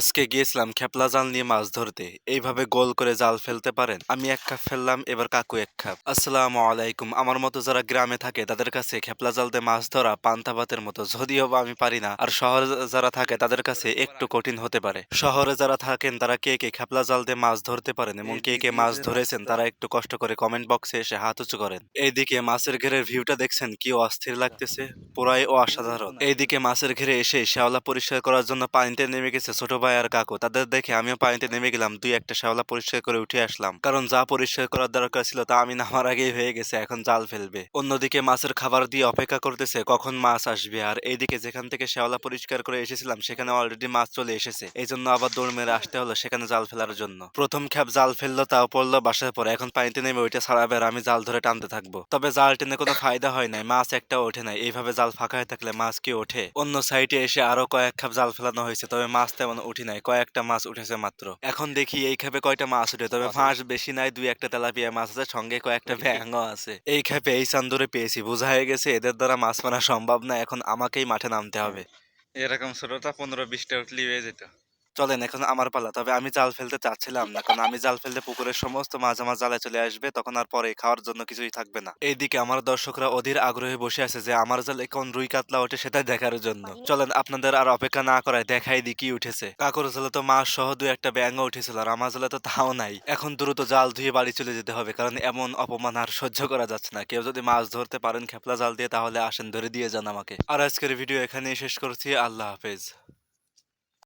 আজকে গিয়েছিলাম খেপলা জাল নিয়ে মাছ ধরতে। এইভাবে গোল করে জাল ফেলতে পারেন? আমি এক খাপ ফেললাম, এবার কাকু এক খাপ আসসালাম আলাইকুম। আমার মতো যারা গ্রামে থাকে, তাদের কাছে খেপলা জাল দিয়ে মাছ ধরা পান্তা ভাতের মতো। যদিও বা আমি পারি না, আর শহরে যারা থাকে, তাদের কাছে একটু কঠিন হতে পারে। শহরে যারা থাকেন, তারা কে কে খেপলা জাল দিয়ে মাছ ধরতে পারেন এবং কে কে মাছ ধরেছেন, তারা একটু কষ্ট করে কমেন্ট বক্সে এসে হাত উঁচু করেন। এইদিকে মাছের ঘেরের ভিউটা দেখছেন? কি অস্থির লাগতেছে? পুরাই অসাধারণ। এইদিকে মাছের ঘেরে এসে শ্যাওলা পরিষ্কার করার জন্য পানিতে নেমে গেছে ছোট ভাই। আর কাকু। তাদের দেখে আমিও পানিতে নেমে গেলাম, দুই একটা শ্যাওলা পরিষ্কার করে উঠে আসলাম। কারণ যা পরিষ্কার করার দরকার ছিল তা আমি নামার আগেই হয়ে গেছে, এখন জাল ফেলবে। অন্যদিকে মাছের খাবার দিয়ে অপেক্ষা করতেছে, কখন মাছ আসবে? আর এইদিকে যেখান থেকে শ্যাওলা পরিষ্কার করে এসেছিলাম, সেখানে অলরেডি মাছ চলে এসেছে। এই জন্য আবার দৌড় মেরে আসতে হলো সেখানে জাল ফেলার জন্য। প্রথম খ্যাপ জাল ফেলল, তাও পড়ল বাসার পরে। এখন পানিতে নেমে ওইটা ছাড়াবে আর আমি জাল ধরে টানতে থাকব। তবে জাল টেনে কোনো ফায়দা হয় নাই, মাছ একটা ওঠে নাই। এইভাবে জাল ফাঁকা হয়ে থাকলে মাছ কি ওঠে? অন্য সাইডে এসে আরও কয়েক খাপ জাল ফেলানো হয়েছে, তবে মাছ তেমন উঠি নাই কয়েকটা মাছ উঠেছে মাত্র। এখন দেখি এই খেপে কয়টা মাছ উঠে তবে ফাঁস বেশি নাই দুই একটা তেলাপিয়া মাছ আছে সঙ্গে কয়েকটা ব্যাঙও আছে। এই খেপে এই চান্দরে পেয়েছি বোঝা হয়ে গেছে এদের দ্বারা মাছ মারা সম্ভব না এখন আমাকেই মাঠে নামতে হবে। এরকম ছোটটা পনেরো বিশটা উঠলি হয়ে যেত। চলেন, এখন আমার পালা। তবে আমি জাল ফেলতে চাচ্ছিলাম না, কারণ আমি জাল ফেলতে পুকুরের সমস্ত মাছ আমার জালে চলে আসবে, তখন আর পরে খাওয়ার জন্য কিছুই থাকবে না। এইদিকে আমার দর্শকরা অধীর আগ্রহে বসে আছে যে আমার জালে কোন রুই কাতলা ওঠে সেটা দেখার জন্য। চলেন, আপনাদের আর অপেক্ষা না করায় দেখাই দি কি উঠেছে। কাকুর জালে তো মাছ সহ দু একটা ব্যাঙ উঠেছিল আর আমার জালে তো তাও নাই। এখন দ্রুত জাল ধুয়ে বাড়ি চলে যেতে হবে, কারণ এমন অপমান আর সহ্য করা যাচ্ছে না। কেউ যদি মাছ ধরতে পারেন, খেপলা জাল দিয়ে, তাহলে আসেন, ধরে দিয়ে যান আমাকে। আর আজকের ভিডিও এখানেই শেষ করছি। আল্লাহ হাফেজ।